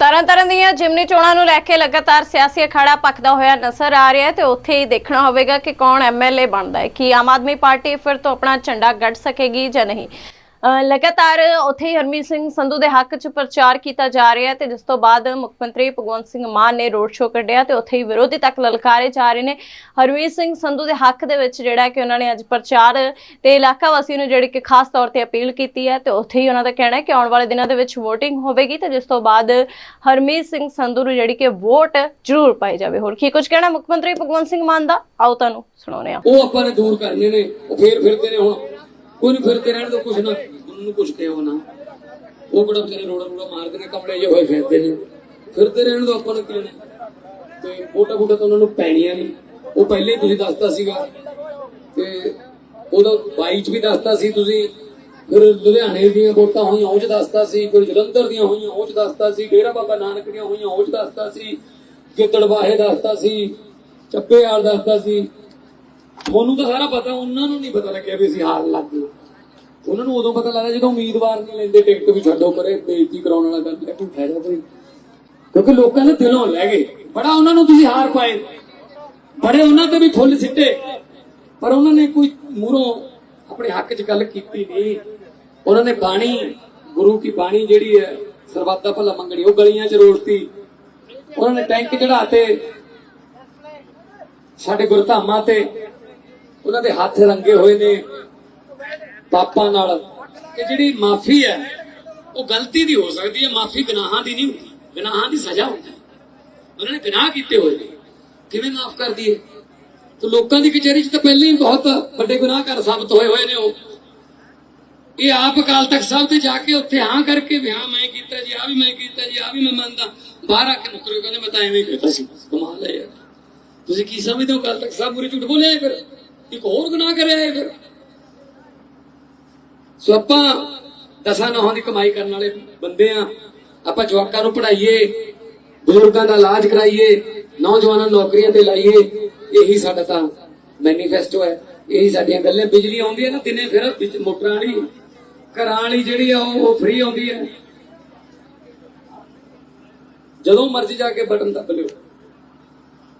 ਤਰਨਤਾਰਨ ਦੀਆਂ ਜਿਮਨੀ ਚੋਣਾਂ ਨੂੰ ਲੈ ਕੇ ਲਗਾਤਾਰ ਸਿਆਸੀ ਅਖਾੜਾ ਪੱਕਦਾ ਹੋਇਆ ਨਜ਼ਰ ਆ ਰਿਹਾ ਹੈ ਤੇ ਉੱਥੇ ਹੀ ਦੇਖਣਾ ਹੋਵੇਗਾ ਕਿ ਕੌਣ ਐਮਐਲਏ ਬਣਦਾ ਹੈ। ਕਿ ਆਮ ਆਦਮੀ ਪਾਰਟੀ ਫਿਰ ਤੋਂ ਆਪਣਾ ਝੰਡਾ ਗੱਡ ਸਕੇਗੀ ਜਾਂ ਨਹੀਂ? ਲਗਾਤਾਰ ਉੱਥੇ ਹਰਮੀਤ ਸਿੰਘ ਸੰਧੂ ਦੇ ਹੱਕ 'ਚ ਪ੍ਰਚਾਰ ਕੀਤਾ ਜਾ ਰਿਹਾ ਤੇ ਜਿਸ ਤੋਂ ਬਾਅਦ ਮੁੱਖ ਮੰਤਰੀ ਭਗਵੰਤ ਸਿੰਘ ਮਾਨ ਨੇ ਰੋਡ ਸ਼ੋਅ ਕੱਢਿਆ ਤੇ ਉੱਥੇ ਹੀ ਵਿਰੋਧੀ ਤੱਕ ਲਲਕਾਰੇ ਜਾ ਰਹੇ ਨੇ। ਹਰਮੀਤ ਸਿੰਘ ਸੰਧੂ ਦੇ ਹੱਕ ਦੇ ਵਿੱਚ ਜਿਹੜਾ ਕਿ ਉਹਨਾਂ ਨੇ ਅੱਜ ਪ੍ਰਚਾਰ ਤੇ ਇਲਾਕਾ ਵਾਸੀਆਂ ਨੂੰ ਜਿਹੜੀ ਕਿ ਖਾਸ ਤੌਰ ਤੇ ਅਪੀਲ ਕੀਤੀ ਹੈ ਤੇ ਉੱਥੇ ਹੀ ਉਹਨਾਂ ਦਾ ਕਹਿਣਾ ਹੈ ਕਿ ਆਉਣ ਵਾਲੇ ਦਿਨਾਂ ਦੇ ਵਿੱਚ VOTING ਹੋਵੇਗੀ ਤੇ ਜਿਸ ਤੋਂ ਬਾਅਦ ਹਰਮੀਤ ਸਿੰਘ ਸੰਧੂ ਨੂੰ ਜਿਹੜੀ ਕਿ ਵੋਟ ਜ਼ਰੂਰ ਪਾਈ ਜਾਵੇ। ਹੋਰ ਕੀ ਕੁਝ ਕਹਿਣਾ ਮੁੱਖ ਮੰਤਰੀ ਭਗਵੰਤ ਸਿੰਘ ਮਾਨ ਦਾ? ਆਓ ਤੁਹਾਨੂੰ ਸੁਣਾਉਂਦੇ ਹਾਂ। ਉਹ ਆਪਾਂ ਨੇ ਦੂਰ ਕਰਨੇ ਨੇ ਫੇਰ ਫਿਰਦੇ ਨੇ ਹੁਣ। ਕੋਈ ਨਹੀਂ ਫਿਰਦੇ ਰਹਿਣ ਦੋ ਕੁਛ ਨਾ। ਉਹਨੂੰ ਕੁਛ ਕਹਿਓ ਨਾ। ਉਹ ਬੜਾ ਵਿਚਾਰੇ ਰੋੜਾ ਰੋੜਾ ਮਾਰਦੇ ਨੇ ਕਮਲੇ ਜਿਹੇ ਹੋਏ ਫਿਰਦੇ ਨੇ। ਫਿਰਦੇ ਰਹਿਣ ਦੋ ਆਪਾਂ ਨੂੰ ਕੀ ਲੈਣਾ ਤੇ ਫੋਟੋ ਫੋਟੋ ਤਾਂ ਉਹਨਾਂ ਨੂੰ ਪੈਣੀਆਂ ਨਹੀਂ ਉਹ ਪਹਿਲੇ ਹੀ ਤੁਸੀਂ ਦੱਸਤਾ ਸੀਗਾ। ਤੇ ਉਹਦਾ 22 ਚ ਵੀ ਦੱਸਤਾ ਸੀ ਤੁਸੀਂ। ਫਿਰ ਲੁਧਿਆਣੇ ਦੀਆਂ ਵੋਟਾਂ ਹੋਈਆਂ, ਉਹ ਚ ਦੱਸਤਾ ਸੀ। ਫਿਰ ਜਲੰਧਰ ਦੀਆਂ ਹੋਈਆਂ, ਉਹ ਚ ਦੱਸਤਾ ਸੀ। ਡੇਰਾ ਬਾਬਾ ਨਾਨਕ ਦੀਆਂ ਹੋਈਆਂ, ਉਹ ਚ ਦੱਸਤਾ ਸੀ। ਗਿੱਦੜਵਾਹੇ ਦੱਸਤਾ ਸੀ। ਚੱਪੇ ਚੱਪੇਵਾਲ ਦੱਸਤਾ ਸੀ। ਤੁਹਾਨੂੰ ਤਾਂ ਸਾਰਾ ਪਤਾ, ਉਹਨਾਂ ਨੂੰ ਨਹੀਂ ਪਤਾ ਲੱਗਿਆ ਵੀ ਅਸੀਂ ਹਾਰ ਲੱਗ ਗਏ। ਉਹਨਾਂ ਨੂੰ ਉਦੋਂ ਪਤਾ ਲੱਗਦਾ ਜਦੋਂ ਉਮੀਦਵਾਰ ਨਹੀਂ ਲੈਂਦੇ, ਟਿਕਟ ਵੀ ਛੱਡੋ ਪਰੇ, ਬੇਇੱਜ਼ਤੀ ਕਰਾਉਣ ਵਾਲਾ ਗੱਲ ਹੈ ਕੋਈ ਫਾਇਦਾ ਕੋਈ ਕਿਉਂਕਿ ਲੋਕਾਂ ਨੇ ਦਿਲੋਂ ਲੈ ਗਏ। ਬੜਾ ਉਹਨਾਂ ਨੂੰ ਤੁਸੀਂ ਹਾਰ ਪਾਏ। ਬੜੇ ਉਹਨਾਂ ਤੇ ਵੀ ਫੁੱਲ ਸਿੱਟੇ। ਪਰ ਉਹਨਾਂ ਨੇ ਕੋਈ ਮੂਰੋਂ ਆਪਣੇ ਹੱਕ 'ਚ ਗੱਲ ਕੀਤੀ ਨਹੀਂ। ਉਹਨਾਂ ਨੇ ਬਾਣੀ, ਗੁਰੂ ਕੀ ਬਾਣੀ ਜਿਹੜੀ ਹੈ, ਸਰਬੱਤ ਦਾ ਭਲਾ ਮੰਗਣੀ, ਉਹ ਗਲੀਆਂ 'ਚ ਰੋੜਤੀ। ਉਹਨਾਂ ਨੇ ਟੈਂਕ ਚੜਾਤੇ ਸਾਡੇ ਗੁਰਧਾਮਾਂ ਤੇ ਉਹਨਾਂ ਦੇ ਹੱਥ ਰੰਗੇ ਹੋਏ ਨੇ। ਪਾਪਾਂ ਨਾਲ। ਕਿ ਜਿਹੜੀ ਮਾਫੀ ਹੈ, ਉਹ ਗਲਤੀ ਦੀ ਹੋ ਸਕਦੀ ਹੈ, ਮਾਫੀ ਗੁਨਾਹਾਂ ਦੀ ਨਹੀਂ ਹੁੰਦੀ। ਗੁਨਾਹਾਂ ਦੀ ਸਜ਼ਾ ਹੁੰਦੀ। ਹੈ ਉਹਨਾਂ ਨੇ ਗੁਨਾਹ ਕੀਤੇ ਹੋਏ ਨੇ। ਕਿਵੇਂ ਮਾਫ ਕਰ ਦਈਏ? ਤੇ ਲੋਕਾਂ ਦੀ ਕਚਹਿਰੀ 'ਚ ਤਾਂ ਪਹਿਲਾਂ ਹੀ ਬਹੁਤ ਵੱਡੇ ਗੁਨਾਹਗਾਰ ਸਾਬਤ ਹੋਏ ਹੋਏ ਨੇ ਉਹ। ਇਹ ਆਪ ਅਕਾਲ ਤਖਤ ਸਾਹਿਬ ਤੇ ਜਾ ਕੇ ਉੱਥੇ ਹਾਂ ਕਰਕੇ ਵੀ ਹਾਂ ਮੈਂ ਕੀਤਾ ਜੀ ਆ ਵੀ ਮੈਂ ਕੀਤਾ ਜੀ ਆ ਵੀ ਮੈਂ ਮੰਨਦਾ। ਬਾਹਰ ਆ ਕੇ ਮੁਕਰੇ ਕਹਿੰਦੇ ਮੈਂ ਤਾਂ ਐਵੇਂ ਕੀਤਾ ਸੀ। ਕਮਾਲ ਹੈ ਯਾਰ। ਤੁਸੀਂ ਕੀ ਸਮਝਦੇ ਹੋ ਅਕਾਲ ਤਖਤ ਸਾਹਿਬ ਪੂਰੇ ਝੂਠ ਬੋਲਿਆ ਫਿਰ? ਇੱਕ ਹੋਰ ਗੁਨਾਹ ਕਰਿਆ ਫਿਰ। ਸੋ ਆਪਾਂ ਦਸਾਂ ਨੌਹਾਂ ਦੀ ਕਮਾਈ ਕਰਨ ਵਾਲੇ ਬੰਦੇ ਆ। ਆਪਾਂ ਜਵਾਕਾਂ ਨੂੰ ਪੜ੍ਹਾਈਏ, ਬਜ਼ੁਰਗਾਂ ਦਾ ਇਲਾਜ ਕਰਾਈਏ, ਨੌਜਵਾਨਾਂ ਨੂੰ ਨੌਕਰੀਆਂ ਤੇ ਲਾਈਏ, ਇਹੀ ਸਾਡਾ ਤਾਂ ਮੈਨੀਫੈਸਟੋ ਹੈ। ਇਹੀ ਸਾਡੀਆਂ ਗੱਲਾਂ। ਬਿਜਲੀ ਆਉਂਦੀ ਹੈ ਨਾ, ਦਿਨੇ ਫਿਰ ਵਿੱਚ ਮੋਟਰਾਂ ਵਾਲੀ, ਘਰਾਂ ਵਾਲੀ ਜਿਹੜੀ ਆ, ਉਹ ਫ੍ਰੀ ਆਉਂਦੀ ਹੈ। ਜਦੋਂ ਮਰਜ਼ੀ ਜਾ ਕੇ ਬਟਨ ਦੱਬ ਲਿਓ।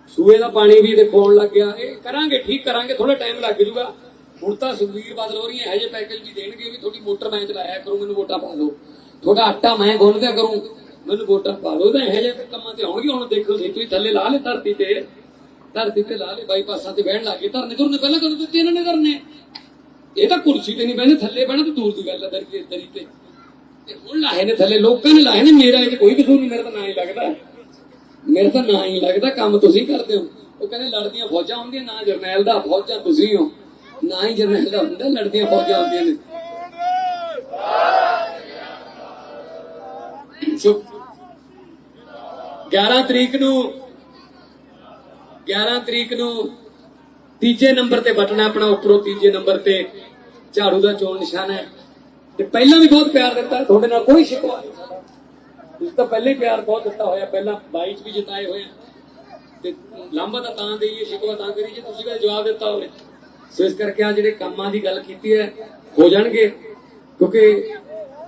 ਸੂਏ ਦਾ ਪਾਣੀ ਵੀ ਦੇਖੋ ਆਉਣ ਲੱਗ ਗਿਆ। ਇਹ ਕਰਾਂਗੇ, ਠੀਕ ਕਰਾਂਗੇ ਥੋੜਾ ਟਾਈਮ ਲੱਗ ਜੂਗਾ ਹੁਣ ਤਾਂ ਸੁਖਬੀਰ ਬਾਦਲ ਹੋ ਰਹੀਆਂ ਇਹੋ ਜਿਹੇ ਪੈਕੇਜ ਵੀ ਦੇਣਗੇ ਵੀ ਤੁਹਾਡੀ ਮੋਟਰ ਮੈਂ ਚਲਾਇਆ ਕਰੂੰ, ਮੈਨੂੰ ਵੋਟਾਂ ਪਾ ਦਿਓ। ਤੁਹਾਡਾ ਆਟਾ ਮੈਂ ਗੁੰਨ ਦਿਆ ਕਰੂੰ, ਮੈਨੂੰ ਵੋਟਾਂ ਪਾ ਦਿਓ। ਤਾਂ ਇਹੋ ਜਿਹੇ ਕੰਮਾਂ ਤੇ ਆਉਣਗੇ, ਹੁਣ ਦੇਖੋ ਤੁਸੀਂ ਤੁਸੀਂ ਥੱਲੇ ਲਾ ਲੈ ਧਰਤੀ ਤੇ। ਧਰਤੀ ਤੇ ਲਾ ਲੈ ਬਾਈਪਾਸਾਂ ਤੇ ਬਹਿਣ ਲੱਗੇ ਧਰਨੇ ਤੁਰਨੇ ਪਹਿਲਾਂ ਕਦੋਂ ਦਿੱਤੇ ਇਹਨਾਂ ਨੇ ਧਰਨੇ? ਇਹ ਤਾਂ ਕੁਰਸੀ ਤੇ ਨਹੀਂ ਬਹਿਣੇ ਥੱਲੇ ਬਹਿਣਾ ਤਾਂ ਦੂਰ ਦੀ ਗੱਲ ਹੈ ਦਰੀ ਦਰੀ ਤੇ। ਤੇ ਹੁਣ ਲਾਏ ਨੇ ਥੱਲੇ, ਲੋਕਾਂ ਨੇ ਲਾਏ ਨੇ, ਮੇਰਾ ਇਹ ਕੋਈ ਕਸੂਰ ਨਹੀਂ, ਮੇਰਾ ਤਾਂ ਨਾ ਹੀ ਲੱਗਦਾ। ਮੇਰਾ ਤਾਂ ਨਾ ਹੀ ਲੱਗਦਾ, ਕੰਮ ਤੁਸੀਂ ਕਰਦੇ ਹੋ। ਉਹ ਕਹਿੰਦੇ ਲੜਦੀਆਂ ਫੌਜਾਂ ਹੁੰਦੀਆਂ, ਨਾ ਜਰਨੈਲ ਦਾ ਫੌਜਾਂ ਤੁਸੀਂ ਹੋ। ਨਾ ਹੀ ਜਰਨੈਲ ਦਾ ਹੁੰਦਾ ਲੜਦੀਆਂ ਫੌਜਾਂ ਹੁੰਦੀਆਂ ਨੇ। ਸੋ 11 ਤਰੀਕ ਨੂੰ 11 ਤਰੀਕ ਨੂੰ ਤੀਜੇ ਨੰਬਰ ਤੇ ਬਟਨ ਆਪਣਾ, ਉੱਪਰੋਂ ਤੀਜੇ ਨੰਬਰ ਤੇ ਝਾੜੂ ਦਾ ਚੋਣ ਨਿਸ਼ਾਨ ਹੈ। ਤੇ ਪਹਿਲਾਂ ਵੀ ਬਹੁਤ ਪਿਆਰ ਦਿੱਤਾ, ਤੁਹਾਡੇ ਨਾਲ ਕੋਈ ਸ਼ਿਕਵਾ ਨਹੀਂ। ਤੁਸੀਂ ਤਾਂ ਪਹਿਲੇ ਹੀ ਪਿਆਰ ਬਹੁਤ ਦਿੱਤਾ ਹੋਇਆ, ਪਹਿਲਾਂ 22 ਚ ਵੀ ਜਿਤਾਏ ਹੋਏ ਆ। ਤੇ ਲਾਂਬਾ ਤਾਂ ਤਾਂ ਦੇਈਏ, ਸ਼ਿਕਵਾ ਤਾਂ ਕਰੀਏ ਤੁਸੀਂ ਕਦੇ ਜਵਾਬ ਦਿੱਤਾ ਹੋਵੇ। ਸੋ ਇਸ ਕਰਕੇ ਆ ਜਿਹੜੇ ਕੰਮਾਂ ਦੀ ਗੱਲ ਕੀਤੀ ਹੈ, ਹੋ ਜਾਣਗੇ, ਕਿਉਂਕਿ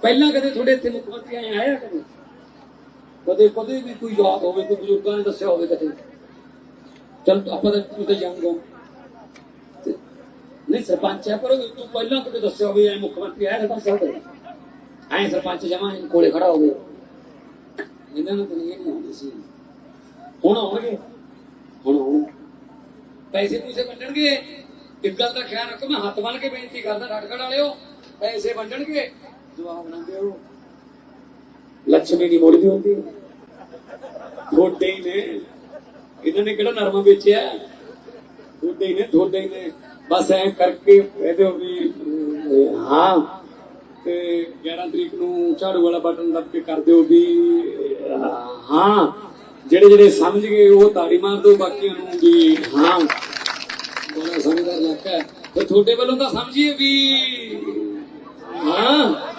ਪਹਿਲਾਂ ਕਦੇ ਤੁਹਾਡੇ ਇੱਥੇ ਮੁੱਖ ਮੰਤਰੀ ਆਏ, ਆਇਆ ਕਦੇ? ਕਦੇ ਕਦੇ ਵੀ ਕੋਈ ਯਾਦ ਹੋਵੇ, ਕੋਈ ਬਜ਼ੁਰਗਾਂ ਨੇ ਦੱਸਿਆ ਹੋਵੇ ਕਦੇ? ਚਲ ਆਪਾਂ ਤਾਂ ਤੂੰ ਤਾਂ ਨਹੀਂ, ਸਰਪੰਚ ਹੈ, ਪਰ ਤੂੰ ਪਹਿਲਾਂ ਕਦੇ ਦੱਸਿਆ ਹੋਵੇ, ਐ ਮੁੱਖ ਮੰਤਰੀ ਆਇਆ ਤਾਂ ਦੱਸਿਆ ਐ ਸਰਪੰਚ ਜਮਾ ਕੋਲੇ ਖੜਾ ਹੋਵੇ ਇਹਨਾਂ ਨੂੰ ਤਾਂ ਇਹ ਨਹੀਂ ਆਉਂਦੀ ਸੀ। ਹੁਣ ਆਉਣਗੇ? ਹੁਣ ਆਉਣ ਪੈਸੇ ਪੂਸੇ ਕੱਢਣਗੇ ਇੱਕ ਗੱਲ ਦਾ ਖਿਆਲ ਰੱਖੋ, ਮੈਂ ਹੱਥ ਬੰਨ ਕੇ ਬੇਨਤੀ ਕਰਦਾ ਠੜਕੜ ਵਾਲਿਓ ਪੈਸੇ ਵੰਡਣਗੇ। ਜਵਾਬ ਨਾ ਦਿਓ ਲక్ష్ਮੀ ਦੀ ਮੋੜੀ ਹੁੰਦੀ ਥੋੜੇ ਹੀ ਨੇ। ਇਹਨਾਂ ਨੇ ਕਿਹੜਾ ਨਰਮਾ ਵੇਚਿਆ? ਥੋੜੇ ਹੀ ਨੇ ਥੋੜੇ ਹੀ ਨੇ। ਬਸ ਐ ਕਰਕੇ ਇਹਦੇ ਵੀ ਹਾਂ। ਤੇ 11 ਤਰੀਕ ਨੂੰ ਝਾੜੂ ਵਾਲਾ ਬਟਨ ਦੱਬ ਕੇ ਕਰ ਦਿਓ ਵੀ ਹਾਂ। ਜਿਹੜੇ ਜਿਹੜੇ ਸਮਝ ਗਏ, ਉਹ ਤਾੜੀ ਮਾਰ ਦਿਓ, ਬਾਕੀਆਂ ਨੂੰ ਵੀ, ਹਾਂ ਬੜਾ ਸਮਝਦਾਰ ਲੱਗਾ ਤੇ ਤੁਹਾਡੇ ਵੱਲੋਂ ਤਾਂ ਸਮਝੀਏ ਵੀ ਹਾਂ।